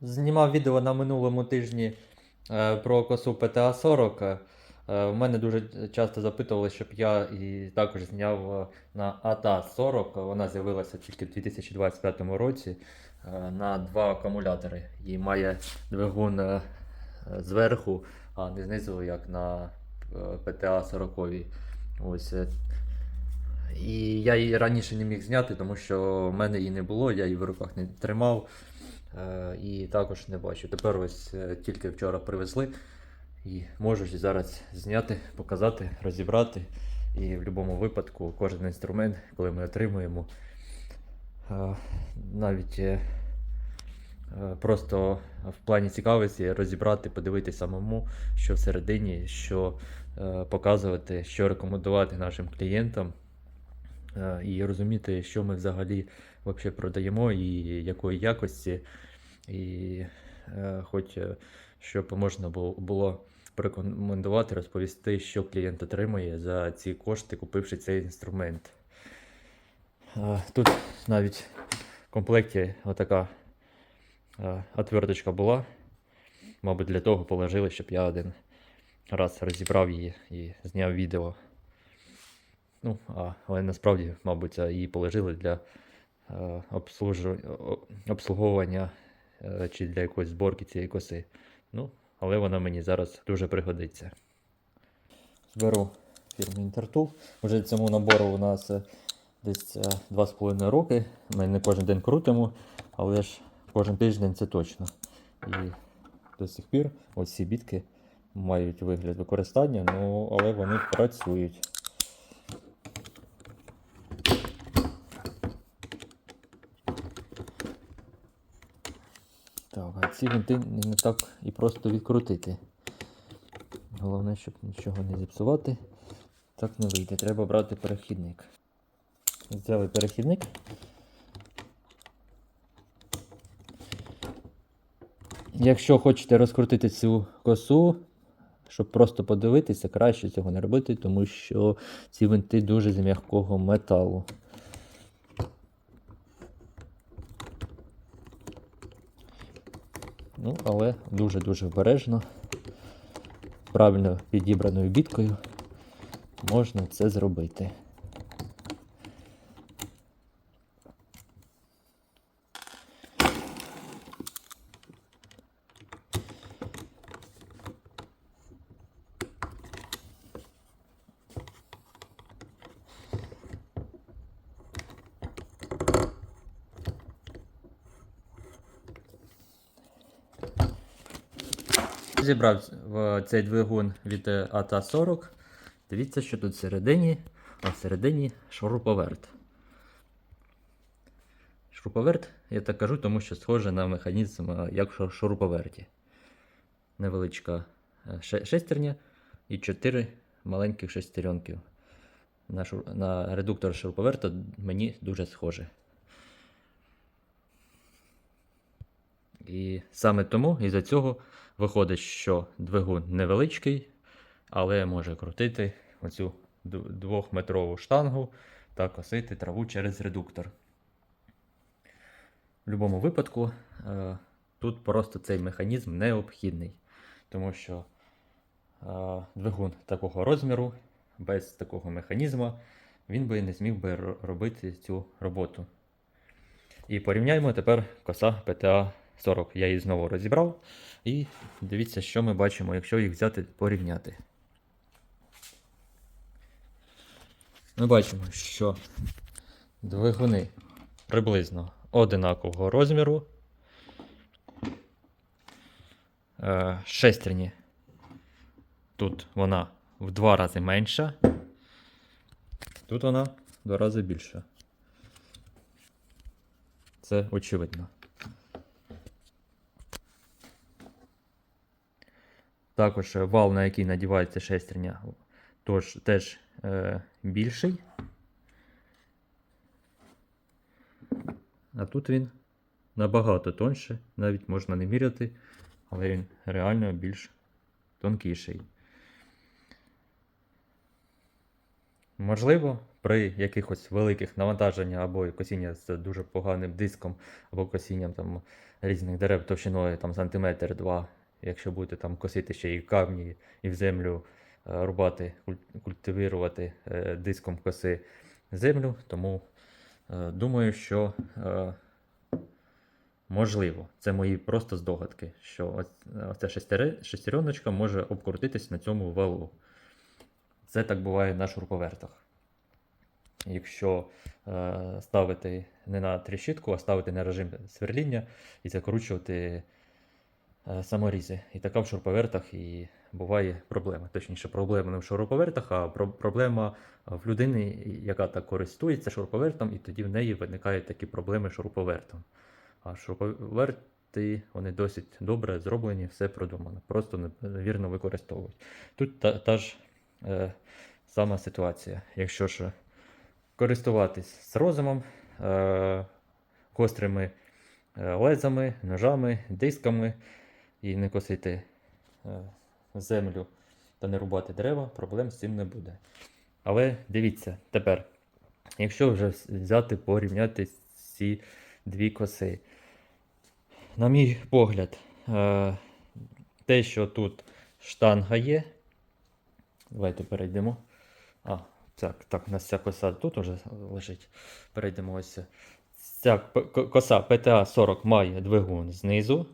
Знімав відео на минулому тижні е, про косу PTA 40. Е, в мене дуже часто запитували, щоб я і також зняв е, на АТА 40. Вона з'явилася тільки в 2025 році е, на два акумулятори. І має двигун е, зверху, а не знизу, як на е, PTA 40. Ось. е. І я її раніше не міг зняти, тому що в мене її не було, я її в руках не тримав. Е, і також не бачу. Тепер ось е, тільки вчора привезли і можу зараз зняти, показати, розібрати. І в будь-якому випадку кожен інструмент, коли ми отримуємо, е, навіть просто в плані цікавості розібрати, подивитися самому, що всередині, що показувати, що рекомендувати нашим клієнтам. І розуміти, що ми взагалі продаємо і якої якості, і е, хоч е, щоб можна було, порекомендувати, розповісти, що клієнт отримує за ці кошти, купивши цей інструмент. Е, Тут навіть в комплекті отака е, отверточка була. Мабуть, для того положили, щоб я один раз розібрав її і зняв відео. Ну, а, але насправді, мабуть, її положили для е, обслуговування е, чи для якоїсь зборки цієї коси. Ну, але вона мені зараз дуже пригодиться. Беру фірму Intertool. Уже цьому набору у нас е, десь е, 2,5 роки. Ми не кожен день крутимо, але ж кожен тиждень це точно. І до сих пір ось ці бітки мають вигляд використання, ну, але вони працюють. Так, а ці винти не так і просто відкрутити. Головне, щоб нічого не зіпсувати. Так не вийде. Треба брати перехідник. Взяли перехідник. Якщо хочете розкрутити цю косу, щоб просто подивитися, краще цього не робити, тому що ці винти дуже з м'якого металу. Ну, але дуже-дуже обережно, правильно підібраною біткою можна це зробити. Зібрав цей двигун від е, АТА-40. Дивіться, що тут всередині, а всередині шуруповерт. Шуруповерт, я так кажу, тому що схоже на механізм, е, як в шуруповерті. Невеличка е, шестерня і 4 маленьких шестеренки. На, шур... на редуктор шуруповерта мені дуже схоже. І саме тому із-за цього виходить, що двигун невеличкий, але може крутити оцю двохметрову штангу та косити траву через редуктор. В будь-якому випадку е, тут просто цей механізм необхідний, тому що е, двигун такого розміру, без такого механізму, він би не зміг би робити цю роботу. І порівняємо тепер коса PTA 40. Я її знову розібрав. І дивіться, що ми бачимо, якщо їх взяти порівняти. Ми бачимо, що двигуни приблизно одинакового розміру. Е, Шестерні. Тут вона в два рази менша. Тут вона в два рази більша. Це очевидно. Також вал, на який надівається шестерня, тож, теж е, більший. А тут він набагато тоньше, навіть можна не міряти, але він реально більш тонкіший. Можливо, при якихось великих навантаженнях або косіння з дуже поганим диском, або косінням там різних дерев товщиною там сантиметр два. Якщо будете там косити ще і камні, і в землю е, рубати, культивувати е, диском коси землю, тому е, думаю, що можливо. Це мої просто здогадки, що оця шестереночка може обкрутитись на цьому валу. Це так буває на шуруповертах. Якщо ставити не на тріщітку, а ставити на режим сверління і закручувати саморізи. І така в шуруповертах і буває проблема. Точніше, проблема не в шуруповертах, а про- проблема в людини, яка так користується шуруповертом, і тоді в неї виникають такі проблеми з шуруповертом. А шуруповерти вони досить добре зроблені, все продумано. Просто невірно використовують. Тут та, та ж е, сама ситуація. Якщо ж користуватись з розумом, е, гострими е, лезами, ножами, дисками і не косити е, землю та не рубати дерева, проблем з цим не буде. Але дивіться, тепер, якщо вже взяти порівняти ці дві коси, на мій погляд, е, те, що тут штанга є. Давайте перейдемо. А, так, так, у нас ця коса тут уже лежить. Перейдемо ось. Ця коса PTA 40 має двигун знизу,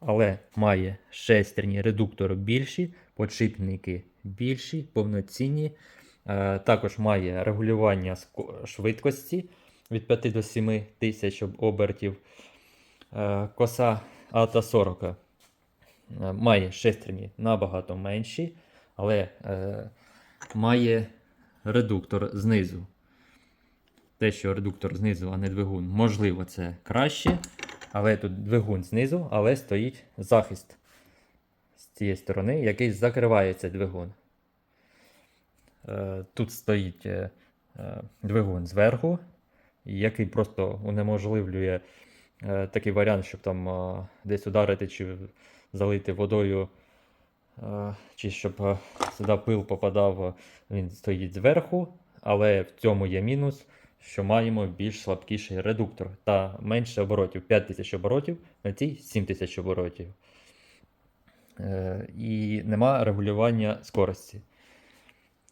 але має шестерні редуктори більші, подшипники більші, повноцінні. Е, також має регулювання швидкості від 5 до 7 тисяч обертів. Е, коса АТА 40 е, має шестерні набагато менші, але має редуктор знизу. Те, що редуктор знизу, а не двигун, можливо, це краще. Але тут двигун знизу, але стоїть захист з цієї сторони, який закриває цей двигун. Е, Тут стоїть е, е, двигун зверху, який просто унеможливлює такий варіант, щоб там десь ударити чи залити водою, чи щоб сюди пил попадав, він стоїть зверху, але в цьому є мінус, що маємо більш слабкіший редуктор та менше оборотів. 5000 оборотів, на цій 7000 оборотів. Е, і нема регулювання скорості.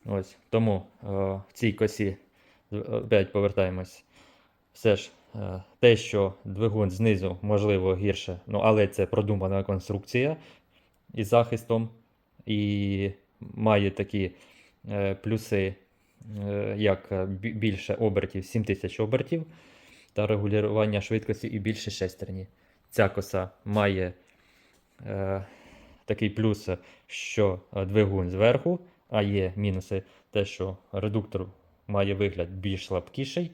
Ось, тому е, в цій косі опять повертаємось. Все ж е, те, що двигун знизу можливо гірше, ну але це продумана конструкція із захистом і має такі е, плюси, е, як е, більше обертів, 7000 обертів та регулювання швидкості і більше шестерні. Ця коса має е, такий плюс, що е, двигун зверху, а є мінуси те, що редуктор має вигляд більш слабкіший,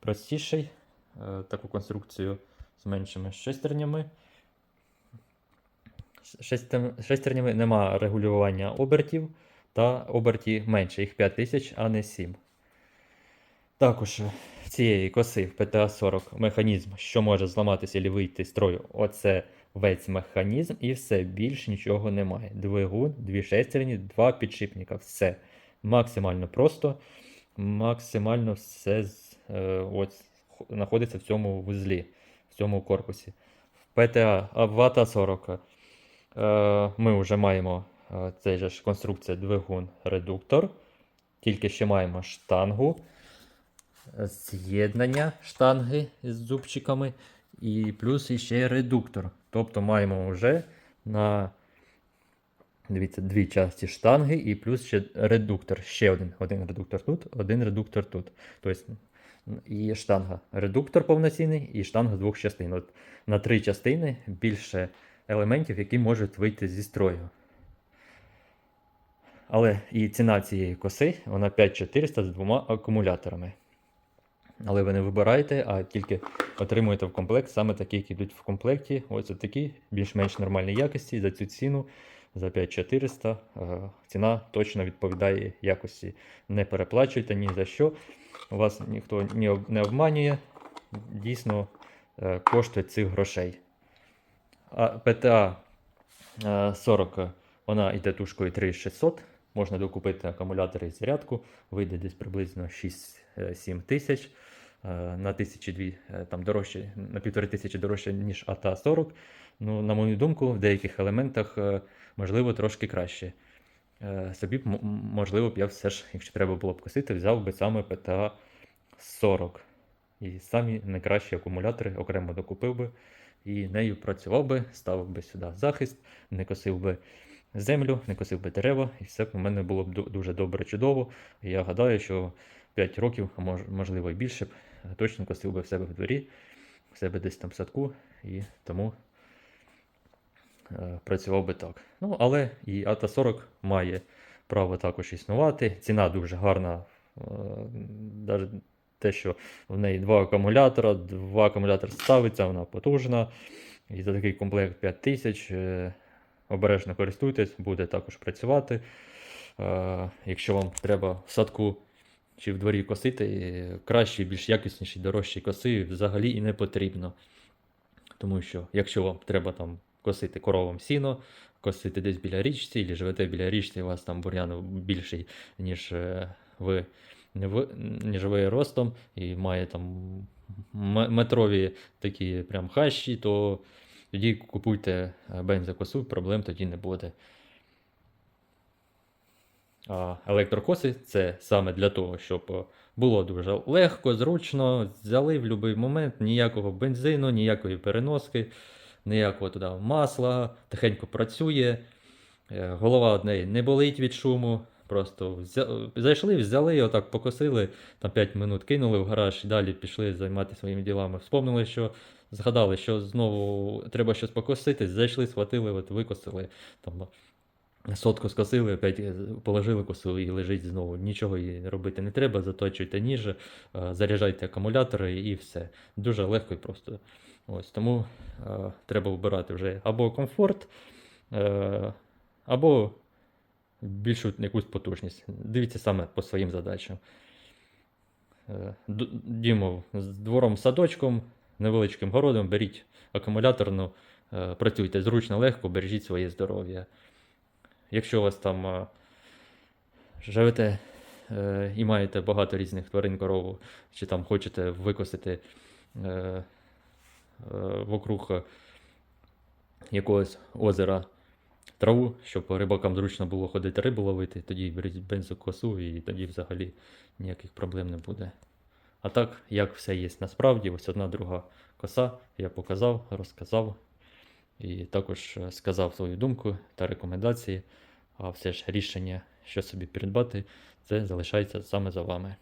простіший. Е, таку конструкцію з меншими шестернями. Шестернями нема регулювання обертів та оберті менше, їх 5000, а не 7. Також цієї коси в PTA 40 механізм, що може зламатися і вийти з строю. Оце весь механізм і все, більш нічого немає. Двигун, дві шестерні, два підшипника. Все. Максимально просто, максимально все е, ось, знаходиться в цьому вузлі, в цьому корпусі. В PTA, а в АТА 40 е, ми вже маємо цей же ж конструкція двигун-редуктор. Тільки ще маємо штангу, з'єднання штанги з зубчиками, і плюс іще редуктор. Тобто маємо вже на дивіться, дві часті штанги і плюс ще редуктор. Ще один. Один редуктор тут, один редуктор тут. Тобто і штанга. Редуктор повноцінний, і штанга з двох частин. От на три частини більше елементів, які можуть вийти зі строю. Але і ціна цієї коси вона 5400 з двома акумуляторами. Але ви не вибираєте, а тільки отримуєте в комплект саме такі, які йдуть в комплекті. Ось такі, більш-менш нормальної якості. За цю ціну, за 5400, е, ціна точно відповідає якості. Не переплачуйте ні за що. Вас ніхто не обманює. Дійсно е, коштує цих грошей. А е, 40 вона йде тушкою 3600. Можна докупити акумулятори і зарядку, вийде десь приблизно 6-7 тисяч. е, на тисячі дві е, там дорожче, на півтори тисячі дорожче, ніж АТА 40. Ну, на мою думку, в деяких елементах е, можливо трошки краще. Собі б, можливо, б я все ж, якщо треба було б косити, взяв би саме ПТА 40. І самі найкращі акумулятори окремо докупив би і нею працював би, ставив би сюди захист, не косив би землю, не косив би дерева, і все у мене було б дуже добре, чудово. Я гадаю, що 5 років, а можливо і більше б, е, точно косив би в себе в дворі, в себе десь там в садку, і тому е, працював би так. Ну, але і АТА 40 має право також існувати. Ціна дуже гарна. Навіть те, що в неї два акумулятора, два акумулятори ставиться, вона потужна. І за такий комплект 5000. Обережно користуйтесь, буде також працювати. Е, Якщо вам треба в садку чи в дворі косити, е, кращі, більш якісніші, дорожчі коси взагалі і не потрібно. Тому що, якщо вам треба там косити коровам сіно, косити десь біля річці, або живете біля річці, у вас там бур'ян більший, ніж е, ви, ніж ви ростом, і має там метрові такі прям хащі, то тоді купуйте е, бензокосу, проблем тоді не буде. А електрокоси це саме для того, щоб е, було дуже легко, зручно, взяли в будь-який момент, ніякого бензину, ніякої переноски, ніякого туди масла, тихенько працює. е, Голова од неї не болить від шуму. Просто взя... зайшли, взяли, отак покосили, там 5 минут кинули в гараж і далі пішли займатися своїми ділами. Вспомнили, що згадали, що знову треба щось покосити, зайшли, схватили, от викосили. Там, Сотку скосили, опять е, положили косу і лежить знову. Нічого їй робити не треба, заточуйте ніж, е, заряджайте акумулятори і все. Дуже легко і просто. Ось, тому е, треба вибирати вже або комфорт, е, або більшу якусь потужність. Дивіться саме по своїм задачам. Е, д- Дімо з двором садочком, невеличким городом, беріть акумуляторну, е, працюйте зручно, легко, бережіть своє здоров'я. Якщо у вас там е, живете і маєте багато різних тварин корову, чи там хочете викосити вокруг якогось озера траву, щоб рибакам зручно було ходити рибу ловити, тоді беріть бензокосу і тоді взагалі ніяких проблем не буде. А так, як все є насправді, ось одна друга коса, я показав, розказав і також е, сказав свою думку та рекомендації. А все ж рішення, що собі придбати, це залишається саме за вами.